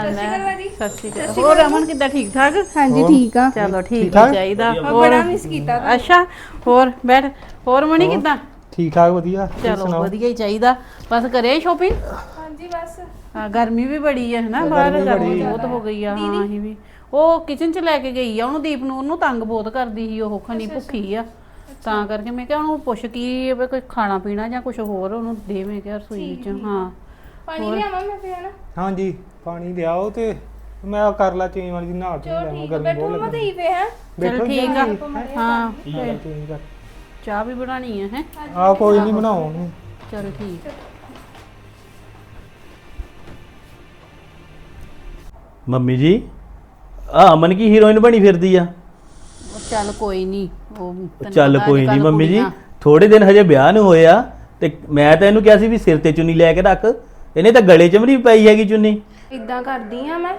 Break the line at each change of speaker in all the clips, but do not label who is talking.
ਸਤਿ ਸ਼੍ਰੀ ਅਕਾਲ ਹੋਰ ਅਮਨ ਕਿੱਦਾਂ ਠੀਕ ਠਾਕ?
ਹਾਂਜੀ ਠੀਕ ਆ।
ਚਲੋ ਠੀਕ ਹੀ
ਠਾਕ?
ਚਾਹੀਦਾ।
ਆ
ਹੋਰ
ਬੜਾ ਮਿਸ ਕੀਤਾ ਤਾਂ।
ਅੱਛਾ ਹੋਰ ਬੈਠ। ਹੋਰ ਮਣੀ ਕਿੱਦਾਂ?
ਠੀਕ ਠਾਕ ਵਧੀਆ। ਤੁਸੀਂ
ਚਲੋ
ਸੁਣਾਓ?
ਵਧੀਆ ਹੀ ਚਾਹੀਦਾ। ਬਸ ਕਰੇ ਸ਼ੋਪਿੰਗ
ਹਾਂਜੀ ਬਸ।
ਹਾਂ ਗਰਮੀ ਵੀ ਬੜੀ ਹੈ ਨਾ ਬਾਹਰ
ਗਰਮੀ
ਬਹੁਤ ਹੋ ਗਈ ਆ ਹਾਂ ਅਸੀਂ ਵੀ। ਉਹ ਕਿਚਨ ਚ ਲੈ ਕੇ ਗਈ ਆ ਉਹਨੂੰ ਦੀਪ ਨੂੰ ਉਹਨੂੰ ਤੰਗ ਬਹੁਤ ਕਰਦੀ ਸੀ ਉਹ ਖਣੀ ਭੁੱਖੀ ਆ। ਤਾਂ ਕਰਕੇ ਮੈਂ ਕਿਹਾ ਉਹਨੂੰ ਪੁੱਛ ਕੀ ਵੀ ਕੋਈ ਖਾਣਾ ਪੀਣਾ ਜਾਂ ਕੁਝ ਹੋਰ ਉਹਨੂੰ ਦੇ ਮੈਂ ਕਿਹਾ ਰਸੋਈ ਚ ਹਾਂ।
ਪਾਣੀ ਲਿਆਵਾਂ ਮੈਂ ਫੇਰ ਨਾ
ਹਾਂਜੀ ਪਾਣੀ ਲਿਆਓ ਤੇ ਮੈਂ ਕਰ ਲਾ ਚੇਂਜ ਵਾਲੀ ਦੀ ਨਹਾ ਕੇ
ਚਲੋ ਠੀਕ ਆ
ਗਰਮੀ
ਬੈਠੋ
ਬਹੁਤ
ਮਮਾ
ਲੱਗੀ
ਤੇ ਹੀ? ਫੇ ਹੈ
ਚਲ ਠੀਕ ਆ ਹਾਂ ਚਾਹ ਵੀ ਬਣਾਣੀ ਹੈ? ਹੈ
ਆ ਕੋਈ ਨਹੀਂ ਬਣਾਓ ਉਹਨੂੰ।
ਚਲ ਠੀਕ।
ਮੰਮੀ ਜੀ ਆ ਅਮਨ ਕੀ ਹੀਰੋਇਨ ਬਣੀ ਫਿਰਦੀ ਆ?
ਉਹ ਚੱਲ ਕੋਈ ਨਹੀਂ ਉਹ ਤੈਨੂੰ
ਚੱਲ
ਪਤਾ
ਕੋਈ ਨਹੀਂ ਮੰਮੀ ਜੀ
ਕੁੜੀਆਂ-
ਥੋੜੇ ਦਿਨ ਹਜੇ ਵਿਆਹ ਨੂੰ ਹੋਇਆ ਤੇ ਮੈਂ ਤਾਂ ਇਹਨੂੰ ਕਿਹਾ ਸੀ ਵੀ ਸਿਰ ਤੇ ਚੁੰਨੀ ਲੈ ਕੇ ਰੱਖ। ਇਹਨੇ ਤਾਂ ਗਲੇ 'ਚ ਵੀ ਨਹੀਂ ਪਾਈ ਹੈਗੀ ਚੁੰਨੀ।
ਇਦਾਂ ਕਰਦੀ ਆ ਮੈਂ।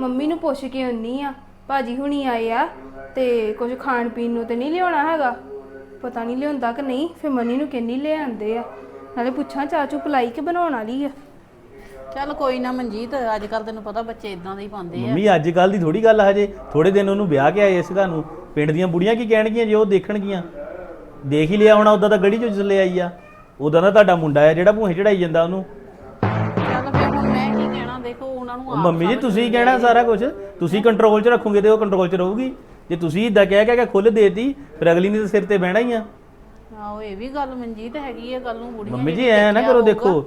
ਮੰਮੀ ਨੂੰ ਪੁੱਛ ਕੇ ਆਉਣੀ ਆ ਭਾਜੀ ਹੁਣੀ ਆਏ ਆ ਤੇ ਕੁਝ ਖਾਣ ਪੀਣ ਨੂੰ ਤੇ ਨਹੀਂ ਲਿਆਉਣਾ ਹੈਗਾ? ਪਤਾ ਨਹੀਂ ਲਿਆਉਂਦਾ ਕਿ ਨਹੀਂ ਫਿਰ ਮਨੀ ਨੂੰ ਕਿੰਨੀ ਲੈ ਆਂਦੇ ਆ। ਨਾਲੇ ਪੁੱਛਾਂ ਚਾਚੂ ਪਲਾਈ ਕੇ ਬਣਾਉਣ ਵਾਲੀ ਆ?
ਚੱਲ ਕੋਈ ਨਾ ਮਨਜੀਤ ਅੱਜ ਕੱਲ ਤੈਨੂੰ ਪਤਾ ਬੱਚੇ ਇਦਾਂ ਦੇ ਹੀ ਪਾਉਂਦੇ ਆ।
ਮੰਮੀ ਅੱਜ ਕੱਲ ਦੀ ਥੋੜੀ ਗੱਲ ਆ ਹਜੇ। ਥੋੜੇ ਦਿਨ ਉਹਨੂੰ ਵਿਆਹ ਕੇ ਆਏ ਸੀ ਤੁਹਾਨੂੰ। ਪਿੰਡ ਦੀਆਂ ਬੁੜੀਆਂ ਕੀ ਕਹਿਣਗੀਆਂ ਜੇ ਉਹ ਦੇਖਣਗੀਆਂ? ਦੇਖ ਹੀ ਲਿਆ ਹੋਣਾ ਉਦਾਂ ਤਾਂ ਗੜੀ 'ਚੋਂ ਚੱਲੇ ਆਈ ਆ। ਉਦਾਂ ਦਾ ਤੁਹਾਡਾ ਮੁੰਡਾ ਆ ਜਿਹੜਾ ਭੂਹੇ ਚੜਾਈ ਜਾਂਦਾ ਉਹਨੂੰ।
ਉਹਨਾਂ ਨੂੰ ਆਪ
ਮੰਮੀ ਜੀ ਤੁਸੀਂ ਕਹਿਣਾ। ਸਾਰਾ ਕੁਝ ਤੁਸੀਂ ਕੰਟਰੋਲ 'ਚ ਰੱਖੋਗੇ ਤੇ ਉਹ ਕੰਟਰੋਲ 'ਚ ਰਹੂਗੀ। ਜੇ ਤੁਸੀਂ ਇਦਾਂ ਕਹਿ ਕਹਿ ਕੇ ਖੁੱਲ ਦੇਤੀ ਫਿਰ ਅਗਲੀ ਨੇ ਤਾਂ ਸਿਰ ਤੇ ਬਹਿਣਾ ਹੀ ਆ।
ਆਹੋ ਇਹ ਵੀ ਗੱਲ ਮਨਜੀਤ ਹੈਗੀ ਆ ਗੱਲ ਨੂੰ ਬੁੜੀਆਂ
ਮੰਮੀ
ਨੇ
ਜੀ
ਵੀ
ਐ ਨਾ
ਦੇਖਿਆ
ਕਰੋ
ਹੋਊਗਾ।
ਦੇਖੋ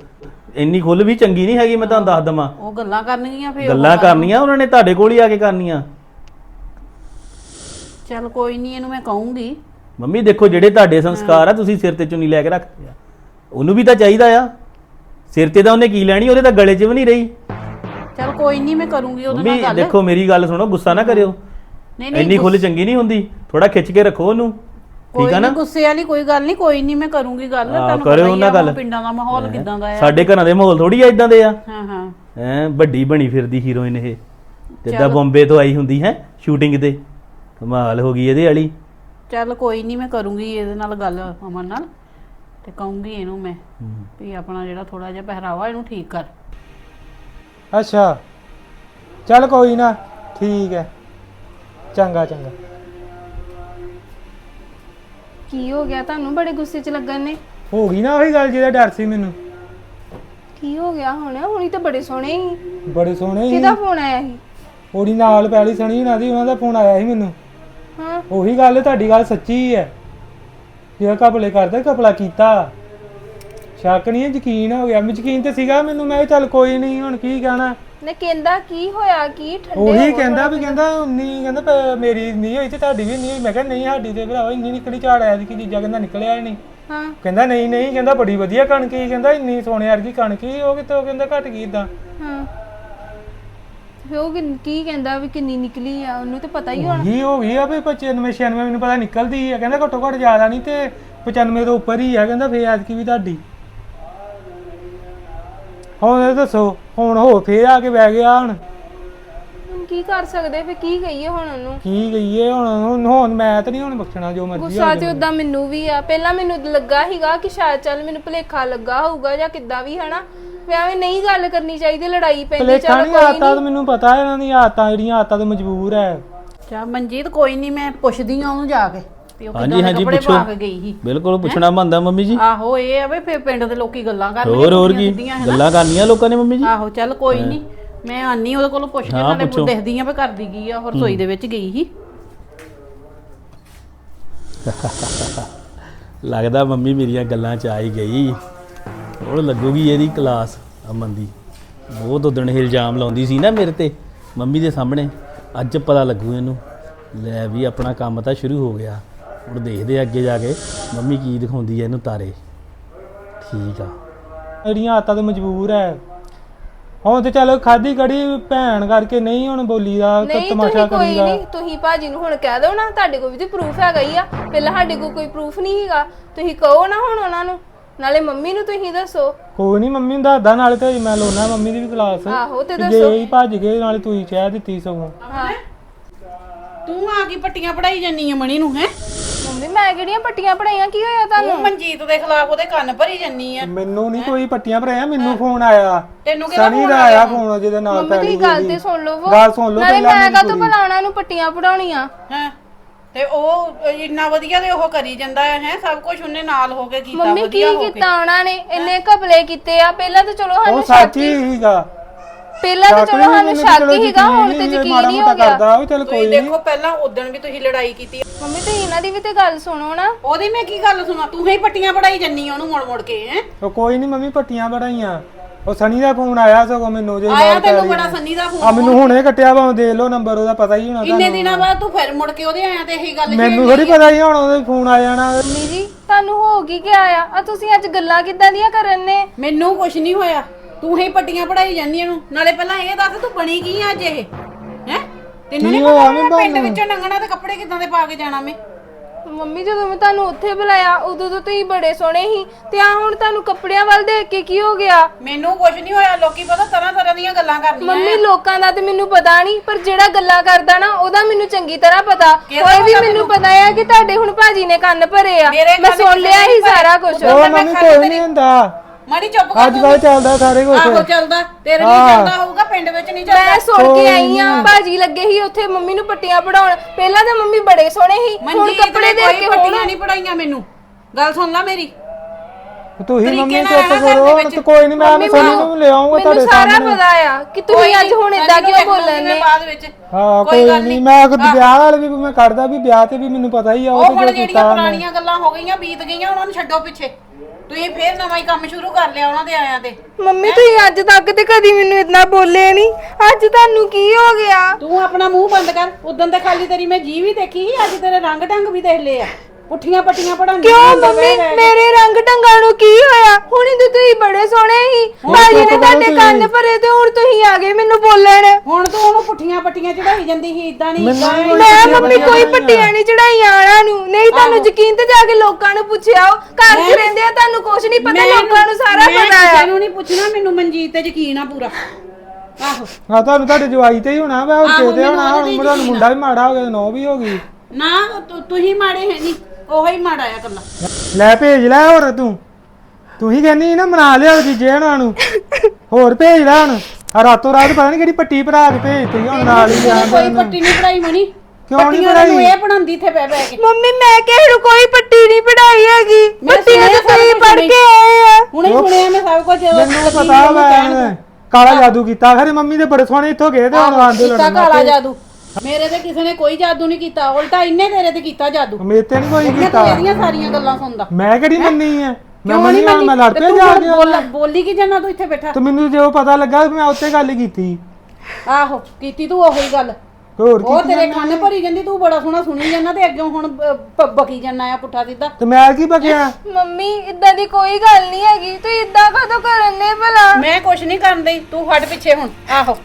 ਇੰਨੀ ਖੁੱਲ ਵੀ ਚੰਗੀ ਨਹੀਂ ਹੈਗੀ ਮੈਂ ਤੁਹਾਨੂੰ ਦੱਸ ਦਵਾਂ।
ਉਹ ਗੱਲਾਂ ਕਰਨਗੀਆਂ ਫਿਰ
ਗੱਲ- ਕਰਨੀਆਂ ਉਹਨਾਂ ਨੇ ਤੁਹਾਡੇ ਕੋਲ ਹੀ ਆ ਕੇ ਕਰਨੀਆਂ।
ਚੱਲ ਕੋਈ ਨਹੀਂ ਇਹਨੂੰ ਮੈਂ ਕਹੂੰਗੀ।
ਮੰਮੀ ਦੇਖੋ ਜਿਹੜੇ ਤੁਹਾਡੇ ਸੰਸਕਾਰ ਆ ਤੁਸੀਂ ਸਿਰ ਤੇ ਚੁੰਨੀ ਲੈ ਕੇ ਰੱਖਦੇ ਆ। ਉਹਨੂੰ ਵੀ ਤਾਂ ਚਾਹੀਦਾ ਆ। ਸਿਰ ਤੇ ਤਾਂ ਉਹਨੇ ਕੀ ਲੈਣੀ ਉਹਦੇ ਤਾਂ ਗਲੇ 'ਚ ਵੀ ਨਹੀਂ ਰਹੀ।
ਚੱਲ ਕੋਈ ਨਹੀਂ ਮੈਂ ਕਰੂੰਗੀ ਉਹਦੇ ਨਾਲ ਗੱਲ।
ਦੇਖੋ ਮੇਰੀ ਗੱਲ ਸੁਣੋ ਗੁੱਸਾ ਨਾ ਕਰਿਓ।
ਨਹੀਂ ਨਹੀਂ
ਇੰਨੀ ਖੁੱਲ ਚੰਗੀ ਨਹੀਂ ਹੁੰਦੀ। ਥੋੜਾ ਖਿੱਚ ਕੇ ਰੱਖੋ ਉਹਨੂੰ। ਠੀਕ ਆ
ਨੀ, ਗੁੱਸੇ ਵਾਲੀ ਕੋਈ ਗੱਲ ਨਹੀਂ ਕੋਈ ਨਹੀਂ ਮੈਂ ਕਰੂੰਗੀ ਗੱਲ। ਤੁਹਾਨੂੰ ਪਤਾ ਹੀ ਆ। ਪਿੰਡਾਂ ਦਾ ਮਾਹੌਲ ਕਿਦਾਂ ਦਾ ਆ।
ਸਾਡੇ ਘਰਾਂ ਦੇ ਮਾਹੌਲ ਥੋੜੀ ਆ ਇਦਾਂ ਦੇ ਆ।
ਹਾਂ ਹਾਂ।
ਹੈ ਵੱਡੀ ਬਣੀ ਫਿਰਦੀ ਹੀਰੋਇਨ ਇਹ। ਜਿੱਦਾਂ। ਬੰਬੇ ਤੋਂ ਆਈ ਹੁੰਦੀ ਹੈ ਸ਼ੂਟਿੰਗ ਤੇ। ਕਮਾਲ ਹੋ ਗਈ ਇਹਦੇ ਵਾਲੀ।
ਚੱਲ ਕੋਈ ਨਹੀਂ ਮੈਂ ਕਰੂੰਗੀ ਇਹਦੇ ਨਾਲ ਗੱਲ ਅਮਨ ਨਾਲ। ਤੇ ਕਹੂੰਗੀ ਇਹਨੂੰ ਮੈਂ ਵੀ ਆਪਣਾ ਜਿਹੜਾ ਥੋੜਾ ਜਿਹਾ ਪਹਿਰਾਵਾ ਇਹਨੂੰ ਠੀਕ ਕਰ।
ਅੱਛਾ। ਚੱਲ ਕੋਈ ਨਾ ਠੀਕ ਹੈ ਚੰਗਾ ਚੰਗਾ।
ਕੀ ਹੋ ਗਿਆ? ਤੁਹਾਨੂੰ ਬੜੇ ਗੁੱਸੇ 'ਚ ਲੱਗਣ ਨੇ।
ਹੋ ਗਈ ਨਾ ਉਹੀ ਗੱਲ ਜਿਹਦਾ ਡਰ ਸੀ ਮੈਨੂੰ।
ਕੀ ਹੋ ਗਿਆ ਹੁਣ? ਹੁਣੀ ਤਾਂ ਬੜੇ ਸੋਹਣੇ ਸੀ
ਬੜੇ ਸੋਹਣੇ ਸੀ
ਕਿਹਦਾ ਫੋਨ ਆਇਆ ਸੀ?
ਉਹਦੀ ਨਾਲ ਪਹਿਲੀ ਸਣੀ ਨਾ ਦੀ ਉਹਨਾਂ ਦਾ ਫੋਨ ਆਇਆ ਸੀ ਮੈਨੂੰ।
ਹਾਂ।
ਉਹੀ ਗੱਲ ਤੁਹਾਡੀ ਗੱਲ ਸੱਚੀ ਹੈ ਜਿਹੜਾ ਕਪਲੇ ਕਰਦਾ ਕਪਲਾ ਕੀਤਾ। ਸ਼ੱਕ ਨਹੀਂ ਹੈ ਯਕੀਨ ਹੋ ਗਿਆ। ਮੈਨੂੰ ਯਕੀਨ ਤੇ ਸੀਗਾ ਮੈਨੂੰ ਮੈਂ ਕਿਹਾ ਚੱਲ ਕੋਈ ਨਹੀਂ ਹੁਣ ਕੀ ਕਹਿਣਾ।
ਨੇ ਕਹਿੰਦਾ ਕੀ ਹੋਇਆ ਕੀ ਠੰਡੇ
ਉਹੀ
ਹੋ
ਕਹਿੰਦਾ ਵੀ ਕਹਿੰਦਾ ਨਹੀਂ ਕਹਿੰਦਾ ਪ- ਮੇਰੀ ਨਹੀਂ ਹੋਈ ਤੇ ਤੁਹਾਡੀ ਵੀ ਨਹੀਂ ਹੋਈ। ਮੈਂ ਕਿਹਾ ਨਹੀਂ ਸਾਡੀ ਤੇ ਭਰਾਵਾ ਇੰਨੀ ਨਿਕਲੀ ਝਾੜ ਆਇਆ ਸੀ ਕਿ ਜੀਜਾ ਕਹਿੰਦਾ ਨਿਕਲਿਆ ਹੀ ਨਹੀਂ
ਹਾਂ।
ਕਹਿੰਦਾ ਨਹੀਂ ਨਹੀਂ ਕਹਿੰਦਾ ਬੜੀ ਵਧੀਆ ਕਣਕ ਹੀ ਕਹਿੰਦਾ ਇੰਨੀ ਸੋਨੇ ਵਰਗੀ ਕਣਕ ਹੀ ਉਹ ਕਿਤੇ ਉਹ ਕਹਿੰਦਾ ਘਟ ਗਈ ਇਦਾਂ
ਹਾਂ। ਫਿਰ ਉਹ ਕਿੰਨ- ਕੀ ਕਹਿੰਦਾ ਵੀ ਕਿੰਨੀ ਨਿਕਲੀ ਆ ਉਹਨੂੰ ਤਾਂ ਪਤਾ ਹੀ ਹੋਣਾ।
ਹੀ ਹੋ ਗਈ ਆ ਵੀ 95 96 ਮੈਨੂੰ ਪਤਾ ਨਿਕਲਦੀ ਆ। ਕਹਿੰਦਾ ਘੱਟੋ ਘੱਟ ਜ਼ਿਆਦਾ ਨਹੀਂ ਤੇ 95 ਤੋਂ ਉੱਪਰ ਹੀ ਆ। ਕਹਿੰਦਾ ਫੇਰ ਐਤਕੀ ਵੀ ਤੁਹਾਡੀ। ਹੁਣ ਇਹ ਦੱਸੋ ਹੁਣ ਹੋ ਫੇਰ ਆ ਕੇ ਬਹਿ ਗਿਆ ਹੁਣ।
ਹੁਣ ਕੀ ਕਰ ਸਕਦੇ ਫਿਰ ਕੀ ਕਹੀਏ ਹੁਣ ਉਹਨੂੰ?
ਕੀ ਗਈਏ ਹੁਣ ਹੁਣ- ਹੁਣ ਮੈਂ ਤਾਂ ਨਹੀਂ ਹੁਣ ਬਖਸ਼ਣਾ ਜੋ ਮਰਜ਼ੀ
ਗੁੱਸਾ ਤੇ ਉਦਾਂ ਮੈਨੂੰ ਵੀ ਆ। ਪਹਿਲਾਂ ਮੈਨੂੰ ਲੱਗਾ ਸੀਗਾ ਕਿ ਸ਼ਾਇਦ ਚੱਲ ਮੈਨੂੰ ਭੁਲੇਖਾ ਲੱਗਾ ਹੋਊਗਾ ਜਾਂ ਕਿੱਦਾਂ ਵੀ ਹਨਾ? ਵੀ ਐਵੇਂ ਨਹੀਂ ਗੱਲ ਕਰਨੀ ਚਾਹੀਦੀ ਲੜਾਈ ਪੈਂਦੀ
ਭਲੇਖਾ
ਚੱਲ
ਨਹੀਂ
ਕੋਈ
ਆਤਾ ਤਾਂ ਮੈਨੂੰ ਪਤਾ ਇਹਨਾਂ ਦੀਆਂ ਆਦਤਾਂ ਜਿਹੜੀਆਂ ਆਦਤਾਂ ਤੇ ਮਜਬੂਰ ਹੈ।
ਚਾ ਮਨਜੀਤ ਕੋਈ ਨਹੀਂ ਮੈਂ ਪੁੱਛਦੀ ਆ ਉਹਨੂੰ ਜਾ ਕੇ। ਵੀ ਉਹ
ਹਾਂਜੀ,
ਕਿੱਦਾਂ ਦੇ
ਹਾਂਜੀ,
ਕੱਪੜੇ
ਪੁੱਛੋ।
ਪਾ ਕੇ ਗਈ ਸੀ।
ਬਿਲਕੁਲ ਪੁੱਛਣਾ ਬੰਦਾ ਮੰਮੀ ਜੀ।
ਆਹੋ ਇਹ ਆ ਵੀ ਫਿਰ ਪਿੰਡ ਦੇ ਲੋਕੀ ਗੱਲਾਂ ਕਰਨਗੇ
ਹੋਰ ਹੋਰ ਕੀ? ਗੱਲਾਂ ਕਰਨੀਆਂ ਲੋਕਾਂ ਨੇ ਮੰਮੀ ਜੀ?
ਆਹੋ ਚੱਲ ਕੋਈ ਨਹੀਂ ਮੈਂ ਆਨੀ ਉਹਦੇ ਕੋਲੋਂ ਪੁੱਛ ਕੇ
ਹਾਂ,
ਨਾਲੇ
ਪੁੱਛੋ।
ਦੇਖਦੀ ਆ ਵੀ ਕਰਦੀ ਕੀ ਆ ਹੋਰ ਰਸੋਈ ਦੇ ਵਿੱਚ ਗਈ ਸੀ।
ਲੱਗਦਾ ਮੰਮੀ ਮੇਰੀਆਂ ਗੱਲਾਂ 'ਚ ਆ ਹੀ ਗਈ। ਉਹ ਲੱਗੂਗੀ ਇਹਦੀ ਕਲਾਸ ਅਮਨ ਦੀ। ਬਹੁਤ ਉਦਣ ਇਹ ਇਲਜ਼ਾਮ ਲਾਉਂਦੀ ਸੀ ਨਾ ਮੇਰੇ ਤੇ ਮੰਮੀ ਦੇ ਸਾਹਮਣੇ। ਅੱਜ ਪਤਾ ਲੱਗੂ ਇਹਨੂੰ। ਲੈ ਵੀ ਆਪਣਾ ਕੰਮ ਤਾਂ ਸ਼ੁਰੂ ਹੋ ਗਿਆ। ਹੁਣ ਦੇਖਦੇ ਆ ਅੱਗੇ ਜਾ ਕੇ। ਮੰਮੀ ਕੀ ਦਿਖਾਉਂਦੀ ਹੈ ਇਹਨੂੰ ਤਾਰੇ। ਠੀਕ ਆ।
ਜਿਹੜੀਆਂ ਆਦਤਾਂ ਤੇ ਮਜਬੂਰ ਹੈ ਹੁਣ ਤੇ ਚੱਲ ਖਾਦੀ ਕੜੀ ਭੈਣ ਕਰਕੇ ਨਹੀਂ ਹੁਣ ਬੋਲੀ ਦਾ
ਨਹੀਂ
ਤਮਾਸ਼ਾ
ਤੁਸੀਂ ਕੋਈ
ਕਰੀਦਾ।
ਨਹੀਂ ਤੁਸੀਂ ਭਾਜੀ ਨੂੰ ਹੁਣ ਕਹਿ ਦਿਓ ਨਾ ਤੁਹਾਡੇ ਕੋਲ ਵੀ ਤੇ ਪ੍ਰੂਫ ਹੈਗਾ ਹੀ ਆ। ਪਹਿਲਾਂ ਸਾਡੇ ਕੋਲ ਕੋਈ ਪ੍ਰੂਫ ਨਹੀਂ ਹੈਗਾ ਤੁਸੀਂ ਕਹੋ ਨਾ ਹੁਣ ਉਹਨਾਂ ਨੂੰ। ਨਾਲੇ ਮੰਮੀ ਨੂੰ ਤੁਸੀਂ ਦੱਸੋ।
ਕੋਈ ਨਹੀਂ ਮੰਮੀ ਨੂੰ ਦੱਸਦਾ ਨਾਲੇ ਤੇ ਮੈਂ ਲਾਉਣਾ ਮੰਮੀ ਦੀ ਵੀ ਕਲਾਸ
ਆਹੋ ਤੇ
ਜੇ
ਦੱਸੋ
ਹੀ ਭੱਜ ਗਏ ਨਾਲੇ ਤੂੰ ਹੀ ਚਾਹ ਦਿੱਤੀ ਸਗੋਂ।
ਹਾਂ।
ਤੂੰ ਆ ਕੀ ਪੱਟੀਆਂ ਪੜਾਈ ਜਾਨੀ ਆ ਮਣੀ ਨੂੰ ਹੈ?
ਮੰਮੀ ਮੈਂ ਕਿਹੜੀਆਂ ਪੱਟੀਆਂ ਪੜਾਈਆਂ ਕੀ ਹੋਇਆ
ਤੂੰ
ਤੁਹਾਨੂੰ
ਮਨਜੀਤ ਦੇ ਖਿਲਾਫ ਉਹਦੇ ਕੰਨ ਭਰੀ ਜੰਨੀ ਆ।
ਮੈਨੂੰ ਨਹੀਂ ਕੋਈ ਪੱਟੀਆਂ ਭਰਾਇਆ ਮੈਨੂੰ ਫੋਨ ਆਇਆ।
ਤੈਨੂੰ ਕਿਹਦਾ
ਸਨੀ
ਫੋਨ
ਦਾ ਆਇਆ ਫੋਨ ਜਿਹਦੇ ਨਾਲ
ਮੰਮੀ
ਪੈਲੀ
ਗੱਲ ਤੇ ਸੁਣ ਲਓ
ਗੱਲ ਸੁਣ ਲਓ
ਨਾਲੇ
ਪਹਿਲਾਂ
ਮੈਂ
ਮੇਰੀ
ਕਾਹਤੋਂ
ਪੂਰੀ।
ਬੁਲਾਉਣਾ ਨੂੰ ਪੱਟੀਆਂ ਪੜਾਉਣੀਆਂ
ਹੈ? ਤੇ ਉਹ ਇੰਨਾ ਵਧੀਆ ਤੇ ਉਹ ਕਰੀ ਜਾਂਦਾ ਹੈ ਹੈਂ, ਸਭ ਕੁਝ ਉਹਨੇ ਨਾਲ ਹੋ ਕੇ ਕੀਤਾ
ਮੰਮੀ ਕੀ
ਵਧੀਆ ਹੋ ਕੇ।
ਕੀਤਾ ਉਹਨਾਂ ਨੇ? ਇੰਨੇ ਘਪਲੇ ਕੀਤੇ ਆ। ਪਹਿਲਾਂ ਤਾਂ ਚਲੋ
ਉਹ
ਸਾਨੂੰ
ਸੱਚ ਹੀ
ਪਹਿਲਾਂ ਤਾਂ ਚਲੋ ਸਾਨੂੰ ਸ਼ੱਕ ਹੀਗਾ ਹੁਣ ਤੇ ਯਕੀਨ ਹੀ ਹੋ ਗਿਆ।
ਕਰਦਾ ਉਹ ਚਲ ਕੋਈ
ਤੁਸੀਂ
ਨਹੀਂ।
ਦੇਖੋ ਪਹਿਲਾਂ ਉਦੋਂ ਵੀ ਤੁਸੀਂ ਲੜਾਈ ਕੀਤੀ।
ਮੰਮੀ ਤੁਸੀਂ ਇਹਨਾਂ ਦੀ ਵੀ ਤੇ ਗੱਲ ਸੁਣੋ ਨਾ।
ਉਹਦੀ ਮੈਂ ਕੀ ਗੱਲ ਸੁਣਾ? ਤੂੰ ਹੀ ਪੱਟੀਆਂ ਪੜਾਈ ਜੰਨੀ ਉਹਨੂੰ ਮੁੜ ਮੁੜ ਕੇ ਹੈ?
ਉਹ ਕੋਈ ਨਹੀਂ ਮੰਮੀ ਪੱਟੀਆਂ ਬੜਾਈਆਂ ਉਹ ਸਨੀ ਦਾ ਫੋਨ ਆਇਆ ਸਗੋਂ ਮੈਨੂੰ ਜੇ
ਆਇਆ ਤੈਨੂੰ ਬੜਾ ਸੰਨੀ ਦਾ
ਆ
ਫੋਨ।
ਮੈਨੂੰ ਹੁਣੇ ਕੱਟਿਆ ਵਾ ਦੇਖ ਲਓ ਨੰਬਰ ਉਹਦਾ ਪਤਾ ਹੀ ਹੋਣਾ
ਇੰਨੇ
ਤੁਹਾਨੂੰ।
ਦਿਨਾਂ ਬਾਅਦ ਤੂੰ ਫਿਰ ਮੁੜ ਕੇ ਉਹਦੇ ਆਇਆ ਤੇ ਇਹੀ ਗੱਲ
ਮੈਨੂੰ ਥੋੜੀ ਪਤਾ ਹੀ ਹੁਣ ਉਹਦਾ ਫੋਨ ਆ ਜਾਣਾ।
ਮੰਮੀ ਜੀ ਤੁਹਾਨੂੰ ਹੋ ਕੀ ਗਿਆ ਆ? ਆ ਤੁਸੀਂ ਅੱਜ ਗੱਲਾਂ ਕਿੱਦਾਂ ਦੀਆਂ ਕਰਨ ਨੇ?
ਮੈਨੂੰ ਕੁਝ ਨਹੀਂ ਹੋਇਆ। ਤੂੰ ਹੀ ਪੱਟੀਆਂ ਪੜਾਈ ਜਾਂਦੀ ਇਹਨੂੰ ਨਾਲੇ ਪਹਿਲਾਂ ਇਹ ਦੱਸ ਤੂੰ ਬਣੀ ਕੀ ਆ ਅੱਜ ਇਹ? ਹੈ? ਤੈਨੂੰ ਨਹੀਂ
ਕੀ ਹੋਇਆ
ਪਤਾ
ਮੈਂ
ਪਿੰਡ? ਵਿੱਚੋਂ ਲੰਘਣਾ ਤੇ ਕੱਪੜੇ ਕਿੱਦਾਂ ਦੇ ਪਾ ਕੇ ਜਾਣਾ ਮੈਂ?
ਮੰਮੀ ਜਦੋਂ ਮੈਂ ਤੁਹਾਨੂੰ ਉੱਥੇ ਬੁਲਾਇਆ ਉਦੋਂ ਤੋਂ ਤੁਸੀਂ ਬੜੇ ਸੋਹਣੇ ਸੀ। ਤੇ ਆ ਹੁਣ ਤੁਹਾਨੂੰ ਕੱਪੜਿਆਂ ਵੱਲ ਦੇਖ ਕੇ ਕੀ ਹੋ ਗਿਆ?
ਮੈਨੂੰ ਕੁਝ ਨਹੀਂ ਹੋਇਆ ਲੋਕੀ ਪਤਾ ਤਰ੍ਹਾਂ ਤਰ੍ਹਾਂ ਦੀਆਂ ਗੱਲਾਂ ਕਰਦੀਆਂ
ਮੰਮੀ ਲੋਕਾਂ ਦਾ ਤੇ ਮੈਨੂੰ ਪਤਾ ਨਹੀਂ ਪਰ ਜਿਹੜਾ ਗੱਲਾਂ ਕਰਦਾ ਨਾ ਉਹਦਾ ਮੈਨੂੰ ਚੰਗੀ ਤਰ੍ਹਾਂ ਪਤਾ।
ਕਿਹਦਾ
ਕੋਈ ਵੀ
ਪਤਾ
ਮੈਨੂੰ ਪਤਾ ਆ ਕਿ ਤੁਹਾਡੇ ਹੁਣ ਭਾਜੀ ਨੇ ਕੰਨ ਭਰੇ ਆ।
ਮੇਰੇ
ਮੈਂ
ਕੰਨ
ਸੁਣ
ਕਿਸੇ
ਲਿਆ ਹੀ
ਭਰੇ।
ਸਾਰਾ ਕੁਝ
ਉਹ ਮੰਮੀ ਕੋਈ ਨਹੀਂ ਹੁੰਦਾ।
ਮਾੜੀ ਚੁੱਪ ਕਰ
ਅੱਜ। ਕੱਲ ਚੱਲਦਾ ਸਾਰੇ ਕੁਝ
ਆਹੋ ਚੱਲਦਾ। ਤੇਰੇ ਲਈ ਚੱਲਦਾ ਹੋਊਗਾ ਪਿੰਡ ਵਿੱਚ ਨਹੀਂ ਚੱਲਦਾ।
ਮੈਂ ਸੁਣ ਕੇ ਆਈ ਆ ਭਾਜੀ ਲੱਗੇ ਸੀ ਉੱਥੇ ਮੰਮੀ ਨੂੰ ਪੱਟੀਆਂ ਪੜਾਉਣ। ਪਹਿਲਾਂ ਤਾਂ ਮੰਮੀ ਬੜੇ ਸੋਹਣੇ ਸੀ ਹੁਣ
ਮਨਜੀਤ
ਕੱਪੜੇ
ਨੇ ਕੋਈ
ਕੇ
ਪੱਟੀਆਂ
ਹੁਣ
ਨਹੀਂ ਪੜਾਈਆਂ ਮੈਨੂੰ। ਗੱਲ ਸੁਣ ਲੈ ਮੇਰੀ।
ਤੁਸੀਂ
ਤਰੀਕੇ
ਮੰਮੀ
ਨਾਲ
ਚੁੱਪ
ਰਹਿਣਾ ਘਰ
ਕਰੋ
ਦੇ
ਹੁਣ
ਵਿੱਚ।
ਤੇ ਕੋਈ ਨਹੀਂ ਮੈਂ
ਮੰਮੀ
ਸਨੀ ਨੂੰ ਲਿਆਉਂਗਾ ਤੁਹਾਡੇ
ਮੈਨੂੰ ਸਾਰਾ
ਸਾਹਮਣੇ।
ਪਤਾ ਆ ਕਿ ਤੁਸੀਂ ਅੱਜ ਹੁਣ ਇਦਾਂ ਕਿਉਂ ਬੋਲਣ ਨੇ
ਬਾਅਦ ਵਿੱਚ।
ਹਾਂ
ਕੋਈ
ਨਹੀਂ
ਨਹੀਂ।
ਮੈਂ ਖੁਦ ਵਿਆਹ ਵਾਲੇ ਵੀ ਮੈਂ ਕਰਦਾ ਵੀ ਵਿਆਹ ਤੇ ਵੀ ਮੈਨੂੰ ਪਤਾ ਹੀ ਆ
ਉਹ
ਉਹ
ਹੁਣ
ਤੇ ਜੋ
ਜਿਹੜੀਆਂ
ਕੀਤਾ ਉਹਨੇ।
ਪੁਰਾਣੀਆਂ ਗੱਲਾਂ ਹੋ ਗਈਆਂ ਬੀਤ ਗਈਆਂ ਉਹਨਾਂ ਨੂੰ ਛੱਡੋ ਪਿੱਛੇ। ਤੁਸੀਂ ਫੇਰ ਨਵਾਂ ਹੀ ਕੰਮ ਸ਼ੁਰੂ ਕਰ ਲਿਆ ਉਹਨਾਂ ਦੇ ਆਇਆਂ ਤੇ
ਮੰਮੀ ਤੁਸੀਂ ਅੱਜ ਤੱਕ ਤੇ ਕਦੀ ਮੈਨੂੰ ਇਦਾਂ ਬੋਲੇ ਨਹੀਂ। ਅੱਜ ਤੁਹਾਨੂੰ ਕੀ ਹੋ ਗਿਆ?
ਤੂੰ ਆਪਣਾ ਮੂੰਹ ਬੰਦ ਕਰ। ਉਦੋਂ ਤੇ ਖਾਲੀ ਤੇਰੀ ਮੈਂ ਜੀ ਵੀ ਦੇਖੀ ਸੀ, ਅੱਜ ਤੇਰੇ ਰੰਗ ਢੰਗ ਵੀ ਦੇਖ ਲਏ ਆ। ਪੁੱਠੀਆਂ ਪੱਟੀਆਂ ਪੜਾਉਂਦੀ
ਕਿਉਂ ਮੰਮੀ? ਮੇਰੇ ਰੰਗ ਢੰਗਾਂ ਨੂੰ ਕੀ ਹੋਇਆ? ਹੁਣ ਤੇ ਤੁਸੀਂ ਬੜੇ ਸੋਹਣੇ ਸੀ। ਭਾਜੀ ਨੇ ਤੁਹਾਡੇ
ਤੁਸੀਂ।
ਕੰਨ ਭਰੇ ਤੇ ਹੁਣ ਤੁਸੀਂ ਆ ਗਏ ਮੈਨੂੰ ਬੋਲਣ।
ਹੁਣ ਤੂੰ ਉਹਨੂੰ ਪੁੱਠੀਆਂ ਪੱਟੀਆਂ ਚੜਾਈ ਜਾਂਦੀ ਸੀ ਇਦਾਂ ਨਹੀਂ
ਮੈਨੂੰ
ਮੈਂ ਮੰਮੀ ਕੋਈ। ਪੱਟੀਆਂ ਨਹੀਂ ਚੜਾਈਆਂ ਆਣਾ ਨੂੰ। ਨਹੀਂ ਤੁਹਾਨੂੰ ਯਕੀਨ ਤੇ ਜਾ ਕੇ ਲੋਕਾਂ ਨੂੰ ਪੁੱਛਿਆ ਹੋ ਘਰ 'ਚ ਰਹਿੰਦੇ ਆ ਤੁਹਾਨੂੰ ਕੁਝ ਨਹੀਂ ਪਤਾ ਲੋਕਾਂ ਨੂੰ ਸਾਰਾ ਪਤਾ
ਕਿਸੇ
ਆ।
ਨੂੰ ਨਹੀਂ ਪੁੱਛਣਾ ਮੈਨੂੰ ਮਨਜੀਤ ਤੇ ਯਕੀਨ ਆ ਪੂਰਾ। ਆਹੋ।
ਹਾਂ ਤੁਹਾਨੂੰ ਤੁਹਾਡੇ ਜਵਾਈ ਤੇ ਹੀ ਹੋਣਾ ਵਾ ਹੋਰ ਕਿਤੇ ਹੋਣਾ
ਮੈਨੂੰ
ਹੁਣ ਮੁੰਡਾ ਵੀ ਮਾੜਾ ਹੋ ਗਿਆ ਨੋ ਵੀ ਹੋ ਗਈ।
ਨਾ ਤੂੰ- ਤੂੰ ਹੀ ਮਾੜੇ ਹੈ ਨਹੀਂ ਉਹੋ ਮਾੜਾ ਆ ਕੱਲਾ।
ਲੈ ਭੇਜ ਲੈ ਹੋਰ ਤੂੰ। ਤੂੰ ਹੀ ਕਹਿੰਦੀ ਸੀ ਨਾ ਮਨਾ ਲਿਆ ਜੀਜੇ ਉਹਨਾਂ ਨੂੰ। ਹੋਰ ਭੇਜ ਲੈ ਹੁਣ। ਆ ਰਾਤੋਂ ਰਾਤ ਪਤਾ ਨਹੀਂ ਕਿਹੜੀ ਪੱਟੀ ਭਰਾ ਕੇ ਭੇਜਤੀ ਹੁਣ ਨਾਲ ਹੀ ਲਿਆ
ਕੋਈ ਪੱਟੀ ਨਹੀਂ ਪੜਾਈ ਮਣੀ
ਕਿਉਂ ਨੀ
ਪੱਟੀਆਂ
ਪੜ੍ਹਾਈ?
ਇਹ ਪੜਾਉਂਦੀ ਇੱਥੇ ਬਹਿ ਬਹਿ ਕੇ।
ਮੰਮੀ ਮੈਂ ਕਿਸੇ ਨੂੰ ਕੋਈ ਪੱਟੀ ਨਹੀਂ ਪੜਾਈ ਹੈਗੀ।
ਮੈਂ
ਪੱਟੀਆਂ
ਸੁਣਿਆ
ਤਾਂ ਤੁਸੀਂ ਪੜ ਕੇ ਆਏ ਆ।
ਹੁਣੇ ਸੁਣਿਆ ਮੈਂ ਸਭ ਕੁਝ
ਮੈਨੂੰ ਪਤਾ
ਉਹਨੂੰ
ਵਾ ਇਹਨੇ ਕਾਲਾ ਜਾਦੂ ਕੀਤਾ। ਖਰੇ ਮੰਮੀ ਦੇ ਬੜੇ ਸੋਹਣੇ ਇੱਥੋਂ ਗਏ ਤੇ ਹੁਣ ਆਂਦੇ
ਕੀਤਾ ਕਾਲਾ ਜਾਦੂ। ਮੇਰੇ ਤੇ ਕਿਸੇ ਨੇ ਕੋਈ ਜਾਦੂ ਨਹੀਂ ਕੀਤਾ ਉਲਟਾ ਇੰਨੇ ਤੇਰੇ ਤੇ ਕੀਤਾ ਜਾਦੂ।
ਮੇਰੇ ਤੇ ਨਹੀਂ ਕੋਈ
ਮੈਂ
ਕੀਤਾ।
ਤੂੰ ਇਹਦੀਆਂ ਸਾਰੀਆਂ ਗੱਲਾਂ ਸੁਣਦਾ।
ਮੈਂ ਕਿਹੜੀ ਮੰਨੀ ਆ ਮੈਂ
ਕਿਉਂ
ਮੰਨੀ
ਨਹੀਂ
ਹੁਣ ਮੈਂ ਲੜ
ਤੇ
ਪਿਆ
ਤੂੰ
ਜਾ ਕੇ
ਬੋਲ- ਬੋਲੀ ਕਿ ਜਨਾ ਤੂੰ ਇੱਥੇ ਬੈਠਾ?
ਤੇ ਮੈਨੂੰ ਜੇ ਉਹ ਪਤਾ ਲੱਗਾ ਮੈਂ ਉੱਤੇ ਗੱਲ ਕੀਤੀ।
ਆਹੋ ਕੀਤੀ ਤੂੰ ਉਹੀ ਗੱਲ।
ਹੋਰ
ਉਹ ਤੇਰੇ ਕੰਨ ਭਰੀ ਜਾਂਦੀ ਤੂੰ ਬੜਾ ਸੋਹਣਾ ਸੁਣੀ ਜਾਂਦਾ ਤੇ ਅੱਗੇ ਹੁਣ ਬ- ਬਕੀ ਜਾਂਦਾ ਆ ਪੁੱਠਾ ਸਿੱਧਾ।
ਤੇ ਮੈਂ ਕੀ ਬਕਿਆ?
ਮੰਮੀ ਇਦਾਂ ਦੀ ਕੋਈ ਗੱਲ ਨਹੀਂ ਹੈਗੀ। ਤੁਸੀਂ ਇਦਾਂ ਕਦੋਂ ਕਰਨ ਨੇ ਭਲਾ?
ਮੈਂ ਕੁਛ ਨਹੀਂ ਕਰਨ ਡਈ। ਤੂੰ ਹਟ ਪਿੱਛੇ ਹੁਣ। ਆਹੋ।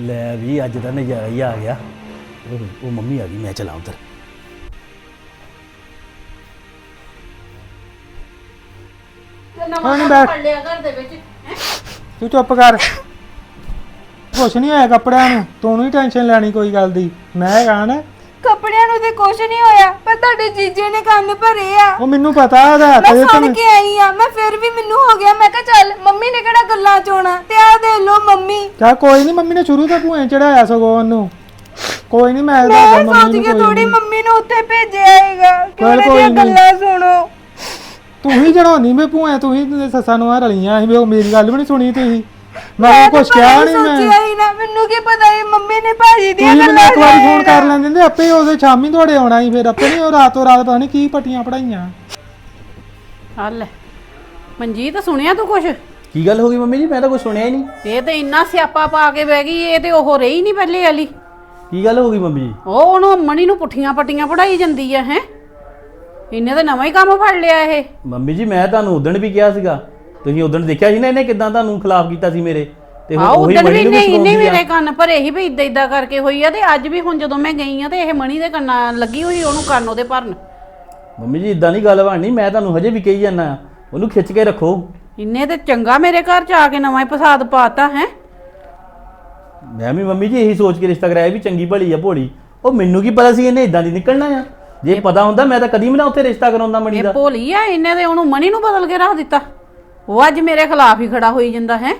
ਲੈ ਵੀ ਅੱਜ ਤਾਂ ਨਜ਼ਾਰਾ ਹੀ ਆ ਗਿਆ। ਉਹ ਮੰਮੀ ਆ ਗਈ ਮੈਂ ਚਲਾ ਉਧਰ।
ਤੇ ਨਵਾਂ
ਹੁਣ
ਕੰਮ
ਬੈਠ।
ਫੜ ਲਿਆ ਘਰ ਦੇ ਵਿੱਚ ਹੈਂ?
ਤੂੰ ਚੁੱਪ ਕਰ। ਕੁਛ ਨਹੀਂ ਹੋਇਆ ਕੱਪੜਿਆਂ ਨੂੰ ਤੂੰ ਨਹੀਂ ਟੈਨਸ਼ਨ ਲੈਣੀ ਕੋਈ ਗੱਲ ਦੀ। ਮੈਂ ਕਹਾਂ ਨਾ।
ਕੱਪੜਿਆਂ ਨੂੰ ਤੇ ਕੁਝ ਨਹੀਂ ਹੋਇਆ ਪਰ ਤੁਹਾਡੇ ਜੀਜੇ ਨੇ ਕੰਨ ਭਰੇ ਆ।
ਉਹ ਮੈਨੂੰ ਪਤਾ ਉਹਦਾ
ਮੈਂ
ਦੇ
ਸੁਣ
ਤੇ
ਕੇ ਆਈ ਆ ਮੈਂ ਫਿਰ ਵੀ ਮੈਨੂੰ ਹੋ ਗਿਆ ਮੈਂ ਕਿਹਾ ਚੱਲ ਮੰਮੀ ਨੇ ਕਿਹੜਾ ਗੱਲਾਂ ਚੋਣਾ ਤੇ ਆ ਦੇ ਲੋ ਮੰਮੀ।
ਚਾ ਕੋਈ ਨਹੀਂ ਮੰਮੀ ਨੇ ਸ਼ੁਰੂ ਤੋਂ ਭੂਏ ਚੜਾਇਆ ਸਗੋਂ ਉਹਨੂੰ। ਕੋਈ ਨਹੀਂ ਮੈਂ ਦੱਸਦਾ
ਮੈਂ
ਮੰਮੀ
ਸੋਚ
ਨੂੰ
ਕੇ
ਕੋਈ
ਥੋੜੀ
ਨੀ।
ਮੰਮੀ ਨੂੰ ਉੱਥੇ ਭੇਜਿਆ ਹੈਗਾ ਕਿ
ਚੱਲ
ਉਹਨੇ
ਕੋਈ
ਦੀਆਂ
ਨੀ।
ਗੱਲਾਂ ਸੁਣੋ।
ਤੂੰ ਹੀ ਚੜਾਉਣੀ ਮੈਂ ਭੂਏ ਤੂੰ ਹੀ ਤੇ ਸੱਸਾਂ ਨੂੰ ਆ ਰਲੀਆਂ ਸੀ ਵੀ ਉਹ ਮੇਰੀ ਗੱਲ ਵੀ ਨਹੀਂ ਸੁਣੀ ਤੁਸੀਂ। ਮੈਂ
ਤਾਂ
ਕਿਹਾ ਨਹੀਂ ਮੈਂ।
ਸੋਚਿਆ ਹੀ ਨਾ ਮੈਨੂੰ ਕੀ ਪਤਾ ਇਹ ਮੰਮੀ ਨੇ ਭਾਜੀ ਦੀਆਂ
ਤੁਸੀਂ ਮੈਨੂੰ
ਗੱਲਾਂ
ਇੱਕ ਵਾਰੀ ਫੋਨ। ਕਰ ਲੈਂਦੇ ਤੇ ਆਪੇ ਉਹਦੇ ਸ਼ਾਮੀ ਤੁਹਾਡੇ ਆਉਣਾ ਸੀ ਫਿਰ ਆਪੇ ਨਹੀਂ ਉਹ ਰਾਤੋਂ ਰਾਤ ਪਤਾ ਨਹੀਂ ਕੀ ਪੱਟੀਆਂ ਪੜਾਈਆਂ।
ਹੱਲ। ਮਨਜੀਤ ਸੁਣਿਆ ਤੂੰ ਕੁਛ?
ਕੀ ਗੱਲ ਹੋ ਗਈ ਮੰਮੀ ਜੀ? ਮੈਂ ਤਾਂ ਕੁਝ ਸੁਣਿਆ ਹੀ ਨਹੀਂ
ਇਹ ਤੇ ਇੰਨਾ ਸਿਆਪਾ ਪਾ ਕੇ ਬਹਿ ਗਈ ਇਹ ਤੇ ਉਹ ਰਹੀ ਨਹੀਂ ਪਹਿਲੇ ਵਾਲੀ।
ਕੀ ਗੱਲ ਹੋ ਗਈ ਮੰਮੀ ਜੀ?
ਉਹ ਉਹਨੂੰ ਮਣੀ ਨੂੰ ਪੁੱਠੀਆਂ ਪੱਟੀਆਂ ਪੜਾਈ ਜਾਂਦੀ ਆ ਹੈ? ਇਹਨੇ ਤਾਂ ਨਵਾਂ ਹੀ ਕੰਮ ਫੜ ਲਿਆ ਇਹ।
ਮੰਮੀ ਜੀ ਮੈਂ ਤੁਹਾਨੂੰ ਉਦਣ ਵੀ ਕਿਹਾ ਸੀਗਾ। ਤੁਸੀਂ ਉਦਣ ਦੇਖਿਆ ਸੀ ਨਾ ਇਹਨੇ ਕਿਦਾਂ ਤੁਹਾਨੂੰ ਖਿਲਾਫ ਕੀਤਾ ਸੀ ਮੇਰੇ? ਤੇ
ਆ
ਉਹੀ
ਉਦੋਂ ਵੀ
ਮਣੀ ਨੂੰ
ਨਹੀਂ ਇਹਨੇ
ਆ।
ਮੇਰੇ ਕੰਨ ਭਰੇ ਹੀ ਵੀ ਇਦਾਂ ਇਦਾਂ ਕਰਕੇ ਹੋਈ ਆ ਤੇ ਅੱਜ ਵੀ ਹੁਣ ਜਦੋਂ ਮੈਂ ਗਈ ਆ ਤੇ ਇਹ ਮਣੀ ਦੇ ਕੰਨਾਂ ਲੱਗੀ ਹੋਈ ਉਹਨੂੰ ਕੰਨ ਉਹਦੇ ਭਰਨ।
ਮੰਮੀ ਜੀ ਇਦਾਂ ਨਹੀਂ ਗੱਲ ਬਣਨੀ ਮੈਂ ਤੁਹਾਨੂੰ ਹਜੇ ਵੀ ਕਹੀ ਜਾਂਦਾ। ਉਹਨੂੰ ਖਿੱਚ ਕੇ ਰੱਖੋ।
ਇੰਨੇ ਤੇ ਚੰਗਾ ਮੇਰੇ ਘਰ ਚ ਆ ਕੇ ਨਵਾਂ ਹੀ ਫਸਾਦ ਪਾਤਾ ਹੈ?
ਮੈਂ ਵੀ ਮੰਮੀ ਜੀ ਇਹੀ ਸੋਚ ਕੇ ਰਿਸ਼ਤਾ ਕਰਾਇਆ ਵੀ ਚੰਗੀ ਭਲੀ ਆ ਭੋਲੀ। ਉਹ ਮੈਨੂੰ ਕੀ ਪਤਾ ਸੀ ਇਹਨੇ ਇਦਾਂ ਦੀ ਨਿਕਲਣਾ ਆ? ਜੇ ਪਤਾ ਹੁੰਦਾ ਮੈਂ ਤਾਂ ਕਦੀ ਵੀ ਨਾ ਉੱਥੇ ਰਿਸ਼ਤਾ ਕਰਾਉਂਦਾ ਮਣੀ
ਇਹ
ਦਾ।
ਭੋਲੀ ਆ ਇਹਨੇ ਤੇ ਉਹਨੂੰ ਮਣੀ ਨੂੰ ਬਦਲ ਕੇ ਰੱਖ ਦਿੱਤਾ। ਉਹ ਅੱਜ ਮੇਰੇ ਖਿਲਾਫ ਹੀ ਖੜਾ ਹੋਈ ਜਾਂਦਾ ਹੈ?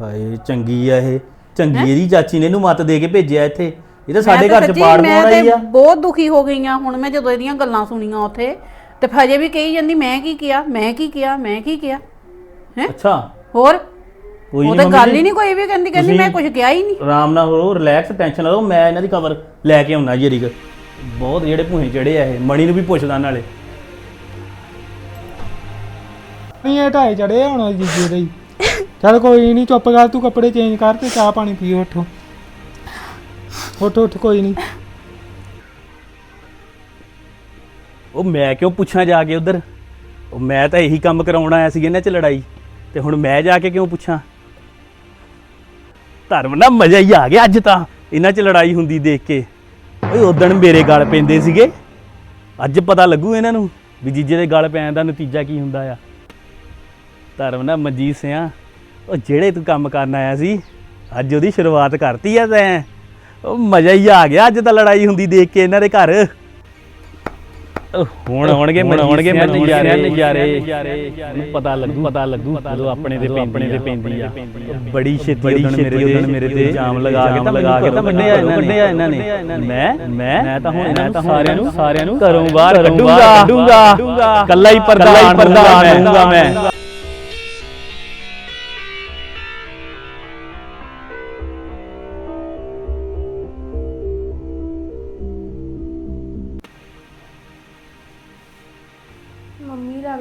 ਹਾਏ ਚੰਗੀ ਆ ਇਹ। ਚੰਗੀ ਇਹਦੀ ਚਾਚੀ ਨੇ ਇਹਨੂੰ ਮਤ ਦੇ ਕੇ ਭੇਜਿਆ ਇੱਥੇ। ਇਹ ਤਾਂ ਸਾਡੇ ਘਰ ਚ ਪਾੜ ਪਾਉਣ ਆਈ ਆ।
ਬਹੁਤ ਦੁਖੀ ਹੋ ਗਈ ਆ। ਹੁਣ ਮੈਂ ਜਦੋਂ ਇਹਦੀਆਂ ਗੱਲਾਂ ਸੁਣੀਆਂ ਉੱਥੇ ਤੇ ਫਜੇ ਵੀ ਕਹੀ ਜਾਂਦੀ ਮੈਂ ਕੀ ਕਿਹਾ? ਮੈਂ ਕੀ ਕਿਹਾ? ਮੈਂ ਕੀ ਕਿਹਾ? ਹੈ?
ਅੱਛਾ।
ਹੋਰ?
ਕੋਈ
ਉਹ ਤਾਂ ਗੱਲ ਹੀ ਨਹੀਂ ਕੋਈ ਵੀ ਕਹਿੰਦੀ ਕਹਿੰਦੀ ਮੈਂ ਕੁਝ ਕਿਹਾ ਹੀ ਨਹੀਂ।
ਆਰਾਮ ਨਾਲ ਹੋ ਰਿਲੈਕਸ ਟੈਨਸ਼ਨ ਨਾ ਲਓ ਮੈਂ ਇਹਨਾਂ ਦੀ ਖਬਰ ਲੈ ਕੇ ਆਉਣਾ ਜਰੀਕ ਬਹੁਤ ਜਿਹੜੇ ਭੂਹੇ ਚੜੇ ਆ ਇਹ ਮਣੀ ਨੂੰ ਵੀ ਪੁੱਛਦਾ ਨਾਲੇ।
ਨਹੀਂ ਇਹ ਢਾਈ ਚੜੇ ਹੁਣ ਜੀਜੇ ਦੇ ਹੀ। ਚੱਲ ਕੋਈ ਨਹੀਂ ਚੁੱਪ ਕਰ ਤੂੰ ਕੱਪੜੇ ਚੇਂਜ ਕਰ ਤੇ ਚਾਹ ਪਾਣੀ ਪੀਓ ਉੱਠੋ। ਉੱਠ ਉੱਠ ਕੋਈ ਨਹੀਂ।
ਉਹ ਮੈਂ ਕਿਉਂ ਪੁੱਛਾਂ ਜਾ ਕੇ ਉਧਰ? ਉਹ ਮੈਂ ਤਾਂ ਇਹੀ ਕੰਮ ਕਰਾਉਣ ਆਇਆ ਸੀ ਇਹਨਾਂ 'ਚ ਲੜਾਈ। ਤੇ ਹੁਣ ਮੈਂ ਜਾ ਕੇ ਕਿਉਂ ਪੁੱਛਾਂ? ਧਰਮ ਨਾ ਮਜ਼ਾ ਹੀ ਆ ਗਿਆ ਅੱਜ ਤਾਂ। ਇਹਨਾਂ 'ਚ ਲੜਾਈ ਹੁੰਦੀ ਦੇਖ ਕੇ। ਓਏ ਉਦਣ ਮੇਰੇ ਗਲ ਪੈਂਦੇ ਸੀਗੇ। ਅੱਜ ਪਤਾ ਲੱਗੂ ਇਹਨਾਂ ਨੂੰ ਵੀ ਜੀਜੇ ਦੇ ਗਲ ਪੈਣ ਦਾ ਨਤੀਜਾ ਕੀ ਹੁੰਦਾ ਆ। ਧਰਮ ਨਾ ਮਨਜੀਤ ਸਿਆ। ਉਹ ਜਿਹੜੇ ਤੂੰ ਕੰਮ ਕਰਨ ਆਇਆ ਸੀ, ਅੱਜ ਉਹਦੀ ਸ਼ੁਰੂਆਤ ਕਰਤੀ ਆ ਤੈਂ। ਉਹ ਮਜ਼ਾ ਹੀ ਆ ਗਿਆ ਅੱਜ ਤਾਂ ਲੜਾਈ ਹੁੰਦੀ ਦੇਖ ਕੇ ਇਹਨਾਂ ਦੇ ਘਰ। ਹੁਣ ਆਉਣਗੇ ਹੁਣ ਆਉਣਗੇ ਨਜ਼ਾਰੇ ਨਜ਼ਾਰੇ। ਪਤਾ ਲੱਗੂ ਪਤਾ ਲੱਗੂ ਜਦੋਂ ਆਪਣੇ ਦੇ ਆਪਣੇ ਦੇ ਪੈਂਦੀ ਆ। ਬੜੀ ਛੇਤੀ ਉਦਣ ਮੇਰੇ ਤੇ ਮੇਰੇ ਤੇ ਇਲਜ਼ਾਮ ਲਗਾ ਕੇ ਤਾਂ ਲਗਾ ਕੇ ਤਾਂ ਵੱਡਿਆ ਵੱਡਿਆ ਇਹਨਾਂ ਨੇ। ਮੈਂ ਮੈਂ ਮੈਂ ਤਾਂ ਹੁਣ ਮੈਂ ਤਾਂ ਸਾਰਿਆਂ ਨੂੰ ਸਾਰਿਆਂ ਨੂੰ ਘਰੋਂ ਬਾਹਰ ਕੱਢੂੰਗਾ ਕੱਢੂੰਗਾ। ਕੱਲਾ ਹੀ ਪ੍ਰਧਾਨ ਪ੍ਰਧਾਨ ਹੋਊਗਾ ਮੈਂ।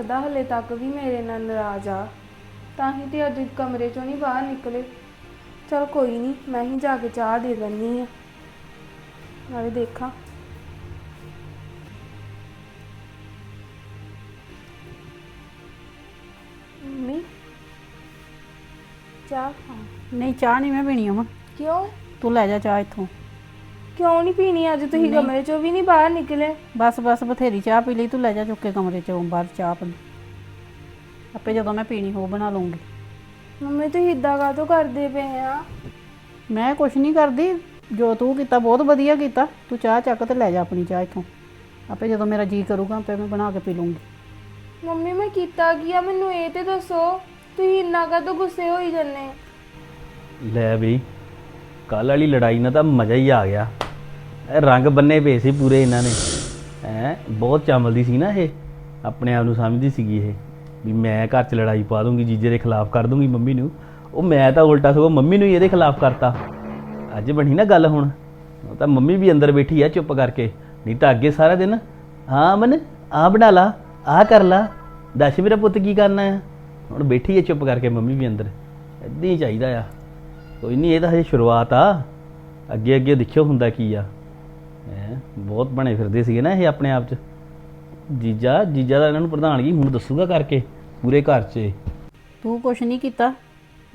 ਲੱਗਦਾ ਹਲੇ ਤੱਕ ਵੀ ਮੇਰੇ ਨਾਲ ਨਾਰਾਜ਼ ਆ। ਤਾਂ ਹੀ ਤੇ ਅੱਜ ਕਮਰੇ ਚੋਂ ਨਹੀਂ ਬਾਹਰ ਨਿਕਲੇ। ਚਲ ਕੋਈ ਨਹੀਂ ਮੈਂ ਹੀ ਜਾ ਕੇ ਚਾਹ ਦੇ ਦਿੰਨੀ ਆ ਨਾਲੇ ਦੇਖਾਂ। ਮੰਮੀ? ਚਾਹ
ਨਹੀਂ ਚਾਹ ਨਹੀਂ ਮੈਂ ਪੀਣੀ ਅਮਾ
ਕਿਉਂ?
ਤੂੰ ਲੈ ਜਾ ਚਾਹ ਇੱਥੋਂ।
ਕਿਉਂ ਨਹੀਂ ਪੀਣੀ ਅੱਜ ਤੁਸੀਂ ਕਮਰੇ ਚੋਂ ਵੀ ਨਹੀਂ ਬਾਹਰ ਨਿਕਲੇ?
ਬਸ ਬਸ ਬਥੇਰੀ ਚਾਹ ਪੀ ਲਈ ਤੂੰ ਲੈ ਜਾ ਚੁੱਕ ਕੇ ਕਮਰੇ ਚੋਂ ਬਾਹਰ ਚਾਹ ਪੀ ਆਪੇ ਜਦੋਂ ਮੈਂ ਪੀਣੀ ਹੋ ਬਣਾ ਲਵਾਂਗੀ
ਮੰਮੀ ਤੁਸੀਂ ਇਦਾਂ ਕਾਹਤੋਂ ਕਰਦੇ ਪਏ ਆ?
ਮੈਂ ਕੁਛ ਨਹੀਂ ਕਰਦੀ ਜੋ ਤੂੰ ਕੀਤਾ ਬਹੁਤ ਵਧੀਆ ਕੀਤਾ। ਤੂੰ ਚਾਹ ਚੱਕ ਤੇ ਲੈ ਜਾ ਆਪਣੀ ਚਾਹ ਇੱਥੋਂ। ਆਪੇ ਜਦੋਂ ਮੇਰਾ ਜੀ ਕਰੂਗਾ ਆਪੇ ਮੈਂ ਬਣਾ ਕੇ ਪੀ ਲੂੰਗੀ
ਮੰਮੀ ਮੈਂ ਕੀਤਾ ਕੀ ਆ? ਮੈਨੂੰ ਇਹ ਤੇ ਦੱਸੋ ਤੁਸੀਂ ਇੰਨਾ ਕਾਹਤੋਂ ਗੁੱਸੇ ਹੋਈ ਜੰਨੇ
ਲੈ ਬਈ ਕੱਲ ਵਾਲੀ ਲੜਾਈ ਨਾਲ ਤਾਂ ਮਜ਼ਾ ਹੀ ਆ ਗਿਆ। ਰੰਗ ਬੰਨੇ ਪਏ ਸੀ ਪੂਰੇ ਇਹਨਾਂ ਨੇ। ਹੈ, ਬਹੁਤ ਚਮਲਦੀ ਸੀ ਨਾ ਇਹ। ਆਪਣੇ ਆਪ ਨੂੰ ਸਮਝਦੀ ਸੀਗੀ ਇਹ। ਵੀ ਮੈਂ ਘਰ 'ਚ ਲੜਾਈ ਪਾ ਦੂੰਗੀ, ਜੀਜੇ ਦੇ ਖਿਲਾਫ ਕਰ ਦੂੰਗੀ ਮੰਮੀ ਨੂੰ। ਉਹ ਮੈਂ ਤਾਂ ਉਲਟਾ ਸਗੋਂ ਮੰਮੀ ਨੂੰ ਹੀ ਇਹਦੇ ਖਿਲਾਫ ਕਰਤਾ। ਅੱਜ ਬਣੀ ਨਾ ਗੱਲ ਹੁਣ। ਤਾਂ ਮੰਮੀ ਵੀ ਅੰਦਰ ਬੈਠੀ ਆ ਚੁੱਪ ਕਰਕੇ। ਨਹੀਂ ਤਾਂ ਅੱਗੇ ਸਾਰਾ ਦਿਨ, ਹਾਂ ਅਮਨ ਆ ਬਣਾ ਲਾ ਆ ਕਰ ਲਾ। ਦੱਸ ਮੇਰਾ ਪੁੱਤ ਕੀ ਕਰਨਾ ਆ? ਹੁਣ ਬੈਠੀ ਹੈ ਚੁੱਪ ਕਰਕੇ ਮੰਮੀ ਵੀ ਅੰਦਰ। ਏਦਾਂ ਹੀ ਚਾਹੀਦਾ ਆ। ਕੋਈ ਨਹੀਂ, ਇਹ ਤਾਂ ਹਜੇ ਸ਼ੁਰੂਆਤ ਆ। ਅੱਗੇ ਅੱਗੇ ਦੇਖਿਓ ਹੁੰਦਾ ਕੀ ਆ। ਹੈ? ਬਹੁਤ ਬਣੇ ਫਿਰਦੇ ਸੀਗੇ ਨਾ ਇਹ ਆਪਣੇ ਆਪ 'ਚ। ਜੀਜਾ ਜੀਜਾ ਦਾ ਇਹਨਾਂ ਨੂੰ ਪ੍ਰਧਾਨਗੀ ਹੁਣ ਦੱਸੂਗਾ ਕਰਕੇ ਪੂਰੇ ਘਰ 'ਚ।
ਤੂੰ ਕੁਛ ਨਹੀਂ ਕੀਤਾ।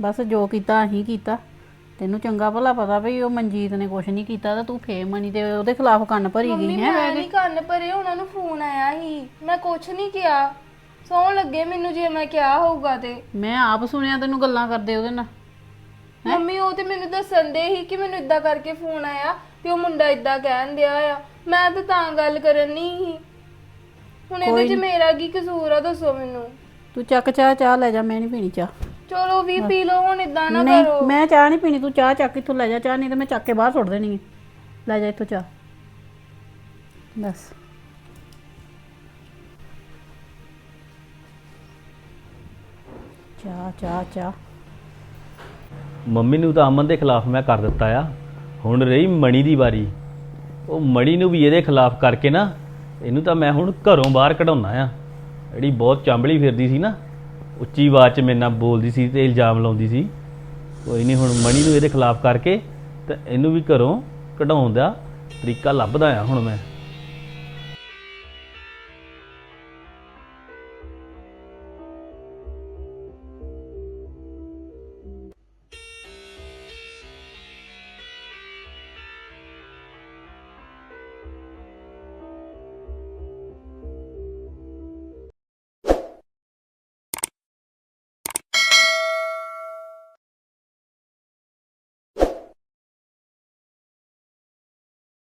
ਬਸ ਜੋ ਕੀਤਾ ਅਸੀਂ ਕੀਤਾ। ਤੈਨੂੰ ਚੰਗਾ ਭਲਾ ਪਤਾ ਵੀ ਉਹ ਮਨਜੀਤ ਨੇ ਕੁਛ ਨਹੀਂ ਕੀਤਾ ਤਾਂ ਤੂੰ ਫੇਰ ਮਣੀ ਤੇ ਉਹਦੇ ਖਿਲਾਫ ਕੰਨ ਭਰੀ
ਮੰਮੀ
ਗਈ ਹੈ
ਮੈਂ ਨਹੀਂ ਕੰਨ ਭਰੇ ਉਹਨਾਂ ਨੂੰ ਫੋਨ ਆਇਆ ਸੀ। ਮੈਂ ਕੁਛ ਨਹੀਂ ਕਿਹਾ। ਸੌਣ ਲੱਗੇ ਮੈਨੂੰ ਜੇ ਮੈਂ ਕਿਹਾ ਹੋਊਗਾ ਤੇ।
ਮੈਂ ਆਪ ਸੁਣਿਆ ਤੈਨੂੰ ਗੱਲਾਂ ਕਰਦੇ ਉਹਦੇ ਨਾਲ।
ਮੰਮੀ ਉਹ ਤੇ ਮੈਨੂੰ ਦੱਸਣ ਦੇ ਸੀ ਕਿ ਮੈਨੂੰ ਇਦਾਂ ਕਰਕੇ ਫੋਨ ਆਇਆ। ਤੇ ਉਹ ਮੁੰਡਾ ਇਦਾਂ ਕਹਿਣ ਦਿਆ ਆ। ਮੈਂ ਤਾਂ ਤਾਂ ਗੱਲ ਕਰਨ ਨਹੀਂ ਸੀ। ਹੁਣ ਇਹਦੇ 'ਚ ਮੇਰਾ ਕੀ ਕਸੂਰ ਆ ਦੱਸੋ ਮੈਨੂੰ?
ਤੂੰ ਚੱਕ ਚਾਹ ਚਾਹ ਲੈ ਜਾ ਮੈਂ ਨਹੀਂ ਪੀਣੀ ਚਾਹ।
ਚਲੋ ਵੀ ਪੀ ਲਓ ਹੁਣ ਇਦਾਂ ਨਾ
ਨਹੀਂ
ਕਰੋ।
ਮੈਂ ਚਾਹ ਨਹੀਂ ਪੀਣੀ ਤੂੰ ਚਾਹ ਚੱਕ ਇੱਥੋਂ ਲੈ ਜਾ ਚਾਹ ਨਹੀਂ ਤਾਂ ਮੈਂ ਚੱਕ ਕੇ ਬਾਹਰ ਸੁੱਟ ਦੇਣੀ ਹੈ ਲੈ ਜਾ ਇੱਥੋਂ ਚਾਹ। ਬਸ। ਚਾਹ ਚਾਹ ਚਾਹ।
ਮੰਮੀ ਨੂੰ ਤਾਂ ਅਮਨ ਦੇ ਖਿਲਾਫ ਮੈਂ ਕਰ ਦਿੱਤਾ ਆ। ਹੁਣ ਰਹੀ ਮਣੀ ਦੀ ਵਾਰੀ। ਉਹ ਮਣੀ ਨੂੰ ਵੀ ਇਹਦੇ ਖਿਲਾਫ ਕਰਕੇ ਨਾ, ਇਹਨੂੰ ਤਾਂ ਮੈਂ ਹੁਣ ਘਰੋਂ ਬਾਹਰ ਕਢਾਉਣਾ ਆ। ਜਿਹੜੀ ਬਹੁਤ ਚਾਂਬਲੀ ਫਿਰਦੀ ਸੀ ਨਾ, ਉੱਚੀ ਆਵਾਜ਼ 'ਚ ਮੇਰੇ ਨਾਲ ਬੋਲਦੀ ਸੀ ਤੇ ਇਲਜ਼ਾਮ ਲਾਉਂਦੀ ਸੀ। ਕੋਈ ਨਹੀਂ, ਹੁਣ ਮਣੀ ਨੂੰ ਇਹਦੇ ਖਿਲਾਫ ਕਰਕੇ ਤੇ ਇਹਨੂੰ ਵੀ ਘਰੋਂ ਕਢਾਉਣ ਦਾ ਤਰੀਕਾ ਲੱਭਦਾ ਆ ਹੁਣ ਮੈਂ।